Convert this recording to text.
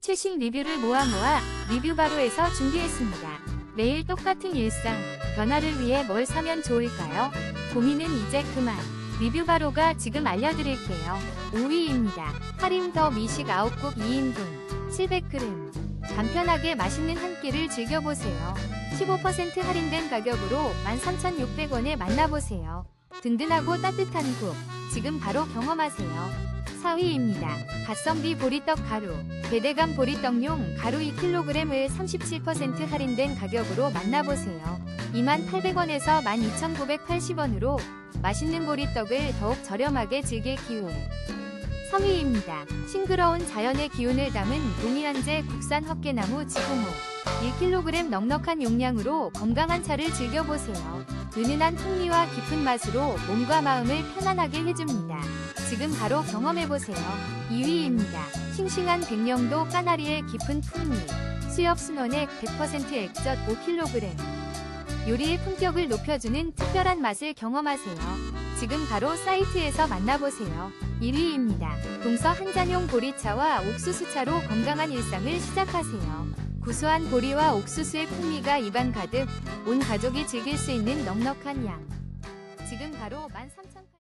최신 리뷰를 모아 모아 리뷰바로에서 준비했습니다. 매일 똑같은 일상, 변화를 위해 뭘 사면 좋을까요? 고민은 이제 그만. 리뷰바로가 지금 알려드릴게요. 5위입니다. 할인 더 미식 9국 2인분 700g 간편하게 맛있는 한 끼를 즐겨보세요. 15% 할인된 가격으로 13,600원에 만나보세요. 든든하고 따뜻한 국, 지금 바로 경험하세요. 4위입니다. 갓성비 보리떡 가루. 배대감 보리떡용 가루 2kg을 37% 할인된 가격으로 만나보세요. 28,800원에서 12,980원으로 맛있는 보리떡을 더욱 저렴하게 즐길 기회. 3위입니다. 싱그러운 자연의 기운을 담은 동이한제 국산 헛개나무 지고모 1kg 넉넉한 용량으로 건강한 차를 즐겨보세요. 은은한 풍미와 깊은 맛으로 몸과 마음을 편안하게 해줍니다. 지금 바로 경험해보세요. 2위입니다. 싱싱한 백령도 까나리의 깊은 풍미 수협 순원액 100% 액젓 5kg 요리의 품격을 높여주는 특별한 맛을 경험하세요. 지금 바로 사이트에서 만나보세요. 1위입니다. 동서 한잔용 보리차와 옥수수차로 건강한 일상을 시작하세요. 구수한 보리와 옥수수의 풍미가 입안 가득 온 가족이 즐길 수 있는 넉넉한 양. 지금 바로 13,000